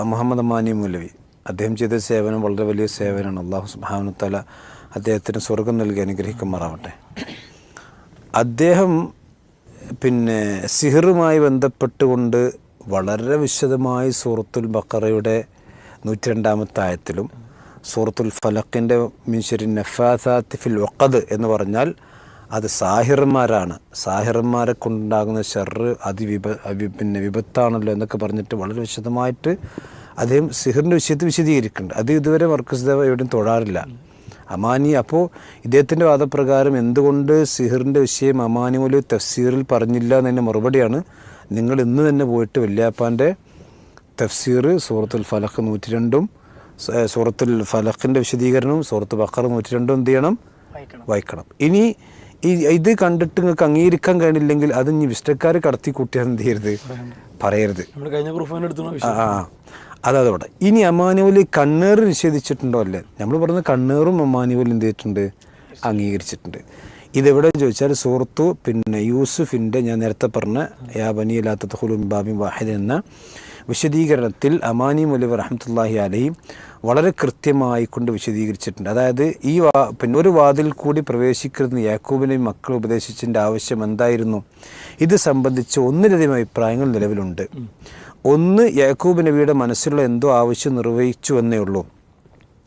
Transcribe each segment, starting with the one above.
മുഹമ്മദ് അമ്മാനി മൂലവി. അദ്ദേഹം ചെയ്ത സേവനം വളരെ വലിയ സേവനമാണ്. അള്ളാഹു സുബാനുത്തല അദ്ദേഹത്തിന് സ്വർഗം നൽകി അനുഗ്രഹിക്കുമാറാവട്ടെ. അദ്ദേഹം പിന്നെ സിഹറുമായി ബന്ധപ്പെട്ടുകൊണ്ട് വളരെ വിശദമായി സൂറത്തുൽ ബക്കറയുടെ നൂറ്റി രണ്ടാമത്തെ ആയത്തിലും സൂറത്തുൽ ഫലക്കിന്റെ മിൻഷരി നഫാസാത്തിഫിൽ ഒക്കത് എന്ന് പറഞ്ഞാൽ അത് സാഹിറന്മാരാണ് സാഹിറന്മാരെ കൊണ്ടുണ്ടാകുന്ന ഷെറ് അതിവിപ വി പിന്നെ വിപത്താണല്ലോ എന്നൊക്കെ പറഞ്ഞിട്ട് വളരെ വിശദമായിട്ട് അദ്ദേഹം സിഹറിന്റെ വിഷയത്തിൽ വിശദീകരിക്കുന്നുണ്ട്. അത് ഇതുവരെ വർക്കസ് ദേവ എവിടെയും തൊഴാറില്ല. അമാനി അപ്പോൾ ഇദ്ദേഹത്തിന്റെ വാദപ്രകാരം എന്തുകൊണ്ട് സിഹറിന്റെ വിഷയം അമാനി മൂലം തഫ്സീറിൽ പറഞ്ഞില്ല എന്നതിന്റെ മറുപടിയാണ് നിങ്ങൾ ഇന്ന് തന്നെ പോയിട്ട് വല്യാപ്പാന്റെ തഫ്സീർ സൂറത്തുൽ ഫലഖ് നൂറ്റി രണ്ടും സൂറത്തുൽ ഫലഖിന്റെ വിശദീകരണവും സൂറത്ത് ബക്കർ നൂറ്റി രണ്ടും എന്ത് ചെയ്യണം? വായിക്കണം ഇനി ഈ ഇത് കണ്ടിട്ട് നിങ്ങൾക്ക് അംഗീകരിക്കാൻ കഴിയില്ലെങ്കിൽ അത് ഇനി വിഷ്ടക്കാർ കടത്തി കൂട്ടിയാൽ എന്ത് ചെയ്യരുത്? പറയരുത്. ആ ആ. അവിടെ ഇനി അമാനുവലി കണ്ണേറ് നിഷേധിച്ചിട്ടുണ്ടോ അല്ലേ? നമ്മൾ പറഞ്ഞ കണ്ണേറും അമാനുവൽ എന്ത് ചെയ്തിട്ടുണ്ട്? അംഗീകരിച്ചിട്ടുണ്ട്. ഇതെവിടെ ചോദിച്ചാൽ സുഹൃത്തു പിന്നെ യൂസുഫിന്റെ ഞാൻ നേരത്തെ പറഞ്ഞ യാ ഹുലും ബാബിൻ വാഹിദ് എന്ന വിശദീകരണത്തിൽ അമാനി മുലിവ് റഹമത്തല്ലാഹി അലഹി വളരെ കൃത്യമായി കൊണ്ട് വിശദീകരിച്ചിട്ടുണ്ട്. അതായത് ഈ വാ പിന്നെ ഒരു വാതിൽ കൂടി പ്രവേശിക്കുന്ന യാക്കൂബിനെയും മക്കൾ ഉപദേശിച്ചതിന്റെ ആവശ്യം എന്തായിരുന്നു? ഇത് സംബന്ധിച്ച് ഒന്നിലധികം അഭിപ്രായങ്ങൾ നിലവിലുണ്ട്. ഒന്ന് യാക്കൂബ് നബിയുടെ മനസ്സിലുള്ള എന്തോ ആവശ്യം നിർവഹിച്ചു എന്നേ ഉള്ളൂ.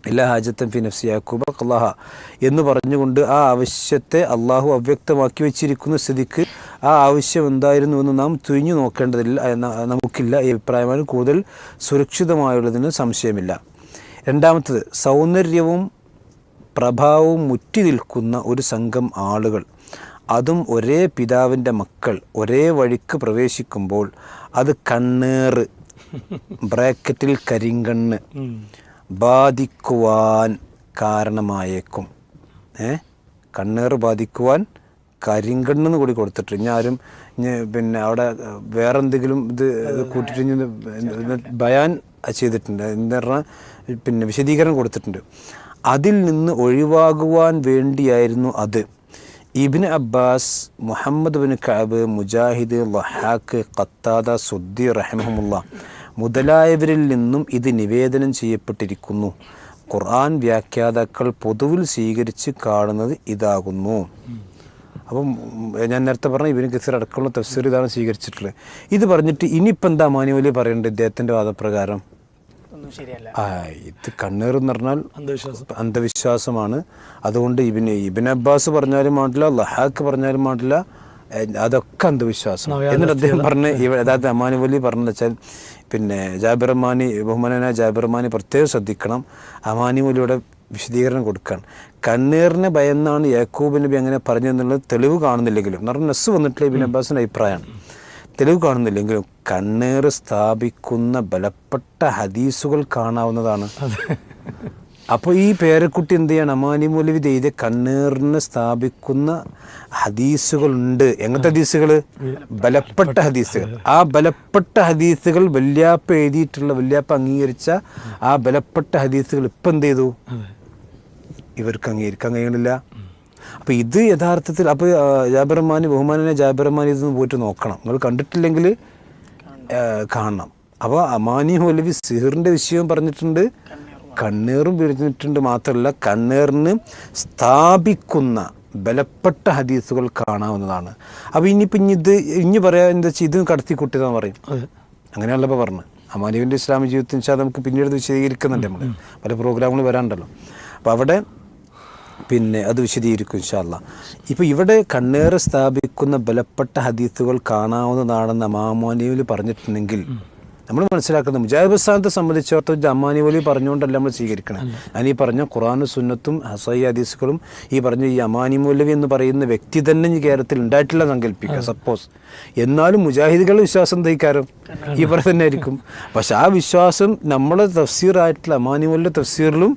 എല്ലാ ഹാജത്തും ഫി നഫ്സി യാക്കൂബ അള്ളാഹ എന്ന് പറഞ്ഞുകൊണ്ട് ആ ആവശ്യത്തെ അള്ളാഹു അവ്യക്തമാക്കി വെച്ചിരിക്കുന്ന സ്ഥിതിക്ക് ആ ആവശ്യം എന്തായിരുന്നു എന്ന് നാം തുനിഞ്ഞു നോക്കേണ്ടതില്ല നമുക്കില്ല. ഈ അഭിപ്രായമാണ് കൂടുതൽ സുരക്ഷിതമായുള്ളതിന് സംശയമില്ല. രണ്ടാമത്തത് സൗന്ദര്യവും പ്രഭാവവും മുറ്റി നിൽക്കുന്ന ഒരു സംഘം ആളുകൾ. അതും ഒരേ പിതാവിന്റെ മക്കൾ ഒരേ വഴിക്ക് പ്രവേശിക്കുമ്പോൾ അത് കണ്ണേറ് ബ്രാക്കറ്റിൽ കരിങ്കണ്ണ്. ബാധിക്കുവാൻ കാരണമായേക്കും. ഏ? കണ്ണേറ് ബാധിക്കുവാൻ കരിങ്കണ്ണെന്ന് കൂടി കൊടുത്തിട്ട് ഇനി ആരും പിന്നെ അവിടെ വേറെ എന്തെങ്കിലും ഇത് കൂട്ടിട്ട് ബയാൻ ചെയ്തിട്ടുണ്ട്. എന്താ പറഞ്ഞാൽ പിന്നെ വിശദീകരണം കൊടുത്തിട്ടുണ്ട്. അതിൽ നിന്ന് ഒഴിവാകുവാൻ വേണ്ടിയായിരുന്നു അത്. Ibn Abbas Muhammad bin Kaab Mujahid ലഹാക്ക് Qatada Suddi റഹ്മുല്ല മുതലായവരിൽ നിന്നും ഇത് നിവേദനം ചെയ്യപ്പെട്ടിരിക്കുന്നു. ഖുർആൻ വ്യാഖ്യാതാക്കൾ പൊതുവിൽ സ്വീകരിച്ച് കാണുന്നത് ഇതാകുന്നു. അപ്പം ഞാൻ നേരത്തെ പറഞ്ഞ ഇവന് കസീർ അടക്കമുള്ള തഫ്സീർ ഇതാണ് സ്വീകരിച്ചിട്ടുള്ളത്. ഇത് പറഞ്ഞിട്ട് ഇനിയിപ്പോൾ എന്താ മാനുവലി പറയേണ്ടത് ഇദ്ദേഹത്തിന്റെ വാദപ്രകാരം? ആ ഇത് കണ്ണീർ എന്ന് പറഞ്ഞാൽ അന്ധവിശ്വാസം. അന്ധവിശ്വാസമാണ്. അതുകൊണ്ട് ഇബിന് ഇബിൻ അബ്ബാസ് പറഞ്ഞാലും പാടില്ല ലഹാക്ക് പറഞ്ഞാലും പാടില്ല അതൊക്കെ അന്ധവിശ്വാസം. എന്നിട്ട് അദ്ദേഹം പറഞ്ഞ് അതായത് അമാനുവലി പറഞ്ഞെന്ന് വെച്ചാൽ പിന്നെ ജാബിർ അമാനി ബഹുമാനായ ജാബിർ അമാനി പ്രത്യേകം ശ്രദ്ധിക്കണം. അമാനി മൂലിയുടെ വിശദീകരണം കൊടുക്കാൻ. കണ്ണീറിനെ ഭയന്നാണ് യാക്കൂബ് നബി അങ്ങനെ പറഞ്ഞതെന്നുള്ളത് തെളിവ് കാണുന്നില്ലെങ്കിലും എന്ന് പറഞ്ഞാൽ നെസ് വന്നിട്ടില്ല ഇബിൻ അബ്ബാസിന്റെ അഭിപ്രായമാണ് തെളിവ് കാണുന്നില്ലെങ്കിലും കണ്ണീർ സ്ഥാപിക്കുന്ന ബലപ്പെട്ട ഹദീസുകൾ കാണാവുന്നതാണ്. അപ്പോൾ ഈ പേരക്കുട്ടി എന്ത് ചെയ്യണം? അമാനി മൗലവി ചെയ്ത കണ്ണീറിന് സ്ഥാപിക്കുന്ന ഹദീസുകളുണ്ട്. എങ്ങനത്തെ ഹദീസുകൾ ബലപ്പെട്ട ഹദീസുകൾ. ആ ബലപ്പെട്ട ഹദീസുകൾ വല്യാപ്പ എഴുതിയിട്ടുള്ള വല്യാപ്പ അംഗീകരിച്ച ആ ബലപ്പെട്ട ഹദീസുകൾ ഇപ്പം എന്ത് ചെയ്തു? ഇവർക്ക് അംഗീകരിക്കാൻ കഴിയണില്ല. അപ്പോൾ ഇത് യഥാർത്ഥത്തിൽ അപ്പോൾ ജാബിറഹ്മാൻ ബഹുമാനെ ജാബിറഹ്മാൻ ഇതൊന്ന് പോയിട്ട് നോക്കണം. നിങ്ങൾ കണ്ടിട്ടില്ലെങ്കിൽ കാണണം. അപ്പോൾ അമാനി മൗലവി സിഹറിന്റെ വിഷയവും പറഞ്ഞിട്ടുണ്ട്. കണ്ണേറും വിരിഞ്ഞിട്ടുണ്ട് മാത്രമല്ല കണ്ണീറിന് സ്ഥാപിക്കുന്ന ബലപ്പെട്ട ഹദീസുകൾ കാണാവുന്നതാണ്. അപ്പോൾ ഇനിയിപ്പോൾ ഇനി ഇത് ഇനി പറയാൻ എന്താ വെച്ചാൽ ഇത് കടത്തിക്കുട്ടിയതാന്ന് പറയും. അങ്ങനെയല്ലപ്പോൾ പറഞ്ഞു അമാനുവിന്റെ ഇസ്ലാമിക ജീവിതത്തിന് വെച്ചാൽ നമുക്ക് പിന്നീട് വിശദീകരിക്കുന്നുണ്ട് നമ്മൾ പല പ്രോഗ്രാമുകൾ വരാണ്ടല്ലോ. അപ്പോൾ അവിടെ പിന്നെ അത് വിശദീകരിക്കും ഇൻഷാല്ല ഇപ്പോൾ ഇവിടെ കണ്ണേറ് സ്ഥാപിക്കുന്ന ബലപ്പെട്ട ഹദീസുകൾ കാണാവുന്നതാണെന്ന് അമാമോനിയിൽ പറഞ്ഞിട്ടുണ്ടെങ്കിൽ നമ്മൾ മനസ്സിലാക്കുന്നത് മുജാഹിബ് സ്ഥാനത്തെ സംബന്ധിച്ചിടത്തോളം അമ്മാനി വലി പറഞ്ഞുകൊണ്ടല്ല നമ്മൾ സ്വീകരിക്കണം. ഞാൻ ഈ പറഞ്ഞ ഖുറാനും സുന്നത്തും ഹസൈ ഹദീസുകളും ഈ പറഞ്ഞ ഈ അമാനി മൗലവി എന്ന് പറയുന്ന വ്യക്തി തന്നെ ഈ കേരളത്തിൽ ഉണ്ടായിട്ടില്ല സങ്കല്പിക്കുക. സപ്പോസ് എന്നാലും മുജാഹിദുകളുടെ വിശ്വാസം തയ്ക്കാരം ഈ പറ തന്നെ ആയിരിക്കും. പക്ഷെ ആ വിശ്വാസം നമ്മളെ തഫ്സീറായിട്ടുള്ള അമാനി മൗലിന്റെ തഫ്സീറിലും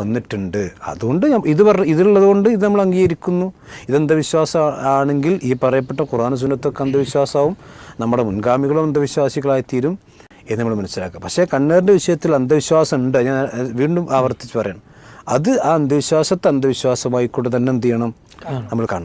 വന്നിട്ടുണ്ട്. അതുകൊണ്ട് ഇത് പറഞ്ഞ ഇതുള്ളത് കൊണ്ട് ഇത് നമ്മൾ അംഗീകരിക്കുന്നു. ഇതെന്തവിശ്വാസം ആണെങ്കിൽ ഈ പറയപ്പെട്ട ഖുറാൻ സുന്നത്തൊക്കെ അന്ധവിശ്വാസമാവും. നമ്മുടെ മുൻഗാമികളും അന്ധവിശ്വാസികളായി തീരും എന്ന് നമ്മൾ മനസ്സിലാക്കുക. പക്ഷേ കണ്ണേറിന്റെ വിഷയത്തിൽ അന്ധവിശ്വാസം ഉണ്ട്. ഞാൻ വീണ്ടും ആവർത്തിച്ച് പറയണം. അത് ആ അന്ധവിശ്വാസത്തെ അന്ധവിശ്വാസമായിക്കൊണ്ട് തന്നെ എന്ത് ചെയ്യണം? നമ്മൾ കാണണം.